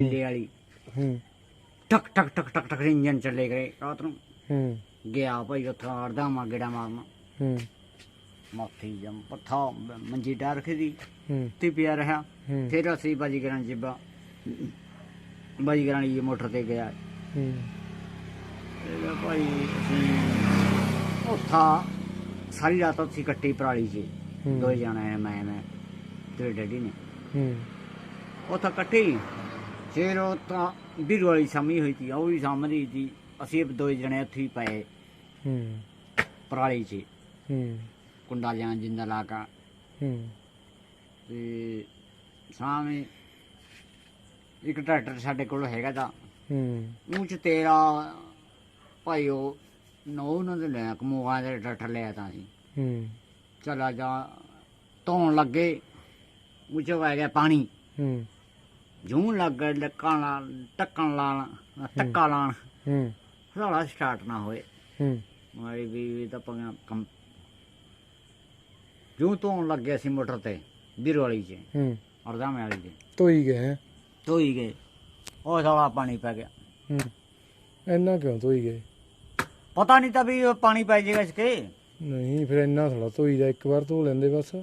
ਢਿੱਲੇ ਵਾਲੀ। ਹੂੰ। ਟਕ ਟਕ ਟਕ ਟਕ ਟਕ ਇੰਜਨ ਚੱਲੇ ਗਏ ਰਾਤ ਨੂੰ। ਹੂੰ। ਗਿਆ ਭਾਈ ਉੱਥੇ ਆੜਦਾ ਮਾ ਗੇੜਾ ਮਾਰਨਾ। ਹੂੰ। ਮਾਥੀ ਜੰਮ ਪੱਥਾ ਮੰਜੀ ਡਾ ਰੱਖੀ ਦੀ ਹੂੰ। ਤੇ ਪਿਆ ਰਿਹਾ। ਫਿਰ ਅਸੀਂ ਬਾਜੀਗਰਾਂ ਜਿੱਬਾ। ਬਾਜੀਗਰਾਂ ਦੀ ਮੋਟਰ ਤੇ ਗਿਆ। ਹੂੰ। ਤੇ ਭਾਈ ਅਸੀਂ ਉੱਥਾ ਸਾਰੀ ਰਾਤ ਉੱਥੇ ਕੱਟੀ ਪਰਾਲੀ 'ਚ ਹੂੰ। ਦੋ ਜਾਣੇ ਮੈਂ ਮੈਂ ਤੇ ਡੈਡੀ ਨੇ। ਹੂੰ। ਉੱਥਾ ਕੱਟੀ। ਫਿਰ ਉਹ ਤਾਂ ਵੀਰੂ ਵਾਲੀ ਸਾਮੀ ਹੋਈ ਸੀ ਉਹ ਵੀ ਸਾਹਮਣੀ ਸੀ। ਅਸੀਂ ਦੋ ਜਣੇ ਉੱਥੇ ਹੀ ਪਏ ਹੂੰ। ਪਰਾਲੀ 'ਚ। ਹੂੰ। ਕੁੰਡਾ ਜਾਂ ਜਿੰਦਾ ਲਾ ਕੇ। ਹੂੰ। ਤੇ ਸਾਹਮਣੇ ਇੱਕ ਟਰੈਕਟਰ ਸਾਡੇ ਕੋਲ ਹੈਗਾ ਤਾਂ। ਹੂੰ। ਉਹ ਚ ਤੇਰਾ ਭਾਈ ਉਹ ਨੋ ਉਹਨਾਂ ਦੇ ਲੈ ਕਮੋਆ ਦੇ ਟਰੈਕਟਰ ਲਿਆ ਤਾਂ ਅਸੀਂ। ਹੂੰ। ਚਲਾ ਜਾ ਧੋਣ ਲੱਗੇ ਉਹ ਚ ਆ ਗਿਆ ਪਾਣੀ। ਹੂੰ। ਜੂਨ ਲੱਗ ਲੱਕਾਂ ਨਾਲ ਟੱਕਣ ਲਾਣ ਟੱਕਾ ਲਾਣ। ਹੂੰ। ਸਾਲਾ ਸਟਾਰਟ ਨਾ ਹੋਏ। ਹੂੰ। ਮਾਰੀ ਵੀ ਤਾਂ ਪੰਗਾ ਕੰਮ। ਜੂੰ ਧੋਣ ਲੱਗੇ ਅਸੀਂ ਮੋਟਰ ਤੇ ਵੀਰ ਵਾਲੀ ਚ ਹੂੰ। ਅਰਦਾਮੇ ਵਾਲੀ ਚ। ਤੋਈ ਗਏ? ਧੋਈ ਗਏ। ਉਹ ਸਾਲਾ ਪਾਣੀ ਪੈ ਗਿਆ। ਹੂੰ। ਇੰਨਾ ਕਿਉਂ ਤੋਈ ਗਏ? ਪਤਾ ਨਹੀਂ ਤਾਂ ਵੀ ਪਾਣੀ ਪੈ ਜਾਏਗਾ ਇਸਕੇ ਨਹੀਂ ਫਿਰ ਇੰਨਾ ਥੋੜਾ ਧੋਈ ਦਾ ਇੱਕ ਵਾਰ ਧੋ ਲੈਂਦੇ ਬਸ।